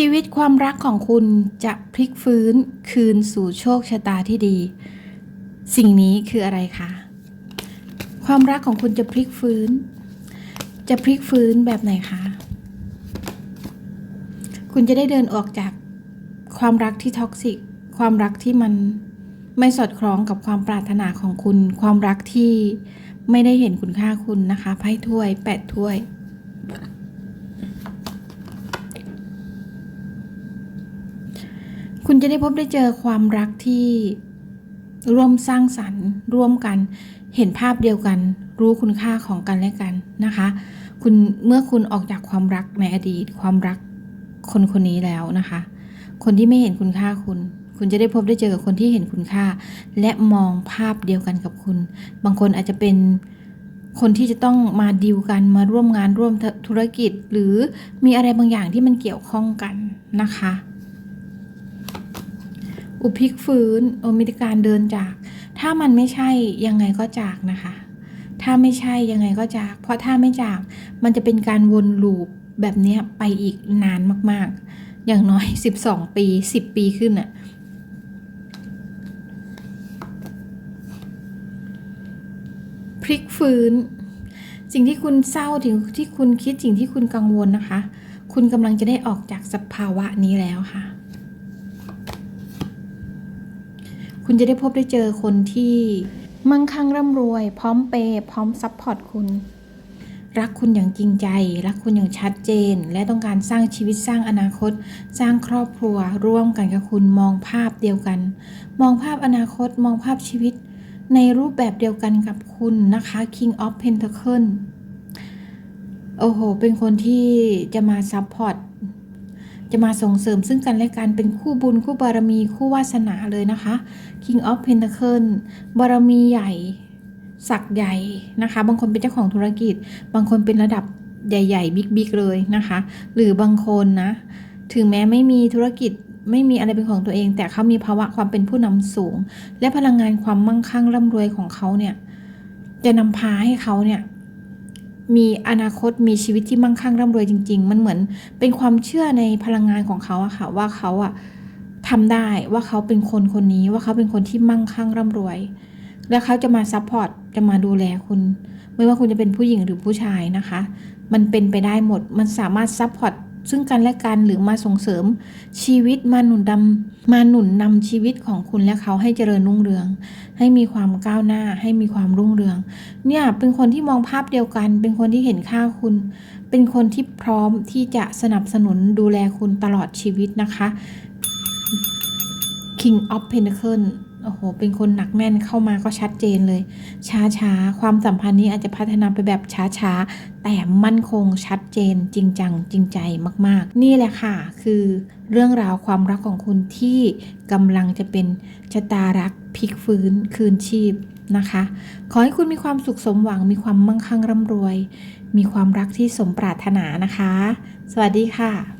ชีวิตความรักของคุณจะพลิกฟื้นคืนสู่โชคชะตาที่ดี สิ่งนี้คืออะไรคะ ความรักของคุณจะพลิกฟื้น จะพลิกฟื้นแบบไหนคะ คุณจะได้เดินออกจากความรักที่ท็อกซิก ความรักที่มันไม่สอดคล้องกับความปรารถนาของคุณ ความรักที่ไม่ได้เห็นคุณค่าคุณนะคะ ไพ่ถ้วยแปดถ้วย คุณจะได้พบได้เจอความรักที่ร่วมสร้างสรรค์ ร่วมกัน เห็นภาพเดียวกัน รู้คุณค่าของกันและกันนะคะ คุณเมื่อคุณออกจากความรักในอดีต ความรักคนคนนี้แล้วนะคะ คนที่ไม่เห็นคุณค่าคุณ คุณจะได้พบได้เจอกับคนที่เห็นคุณค่า และมองภาพเดียวกันกับคุณ บางคนอาจจะเป็นคนที่จะต้องมาดีลกันมาร่วมงานร่วมธุรกิจ หรือมีอะไรบางอย่างที่มันเกี่ยวข้องกันนะคะ อุพิกฟื้นโอมิตการเดินจาก ถ้ามันไม่ใช่ยังไงก็จากนะคะ ถ้าไม่ใช่ยังไงก็จาก เพราะถ้าไม่จาก มันจะเป็นการวนลูปแบบนี้ไปอีกนานมากๆ อย่างน้อย 12 ปี 10 ปีขึ้นอะพลิกฟื้น สิ่งที่คุณเศร้าถึงที่คุณคิดสิ่งที่คุณกังวลนะคะ คุณกำลังจะได้ออกจากสภาวะนี้แล้วค่ะ คุณจะได้พบได้เจอคนที่มั่งคั่งร่ำรวย พร้อมเปย์พร้อมซัพพอร์ตคุณ รักคุณอย่างจริงใจ รักคุณอย่างชัดเจน และต้องการสร้างชีวิตสร้างอนาคต สร้างครอบครัว ร่วมกันกับคุณมองภาพเดียวกัน มองภาพอนาคตมองภาพชีวิต ในรูปแบบเดียวกันกับคุณนะคะ King of Pentacle โอ้โห เป็นคนที่จะมาซัพพอร์ต จะมาส่งเสริมซึ่งกันและกันเป็นคู่บุญคู่บารมีคู่วาสนาเลยนะคะ King of Pentacle บารมีใหญ่ศักย์ใหญ่นะคะ บางคนเป็นเจ้าของธุรกิจ บางคนเป็นระดับใหญ่ ๆ บิ๊กๆเลยนะคะ หรือบางคนนะ ถึงแม้ไม่มีธุรกิจไม่มีอะไรเป็นของตัวเอง แต่เขามีภาวะความเป็นผู้นำสูง และพลังงานความมั่งคั่งร่ำรวยของเขาเนี่ย จะนำพาให้เขาเนี่ย มีอนาคตมีชีวิตที่มั่งคั่งร่ำรวยจริง ๆ มันเหมือนเป็นความเชื่อในพลังงานของเขาอะค่ะว่าเขาอะทำได้ว่าเขาเป็นคนคนนี้ว่าเขาเป็นคนที่มั่งคั่งร่ำรวย แล้วเขาจะมาซัพพอร์ตจะมาดูแลคุณ ไม่ว่าคุณจะเป็นผู้หญิงหรือผู้ชายนะคะ มันเป็นไปได้หมด มันสามารถซัพพอร์ต ซึ่งกันและกันหรือมาส่งเสริมชีวิตมาหนุนดำมาหนุนนำชีวิตของคุณและเขาให้เจริญรุ่งเรือง ให้มีความก้าวหน้า ให้มีความรุ่งเรือง เนี่ยเป็นคนที่มองภาพเดียวกัน เป็นคนที่เห็นค่าคุณ เป็นคนที่พร้อมที่จะสนับสนุนดูแลคุณตลอดชีวิตนะคะ King of Pentacle โอ้โห เป็นคนหนักแน่นเข้ามาก็ชัดเจนเลย ช้าๆ ความสัมพันธ์นี้อาจจะพัฒนาไปแบบช้าๆ แต่มั่นคงชัดเจนจริงจังจริงใจมากๆ นี่แหละค่ะ คือเรื่องราวความรักของคุณที่กำลังจะเป็นชะตารักพลิกฟื้นคืนชีพนะคะ ขอให้คุณมีความสุขสมหวัง มีความมั่งคั่งร่ำรวย มีความรักที่สมปรารถนานะคะ สวัสดีค่ะ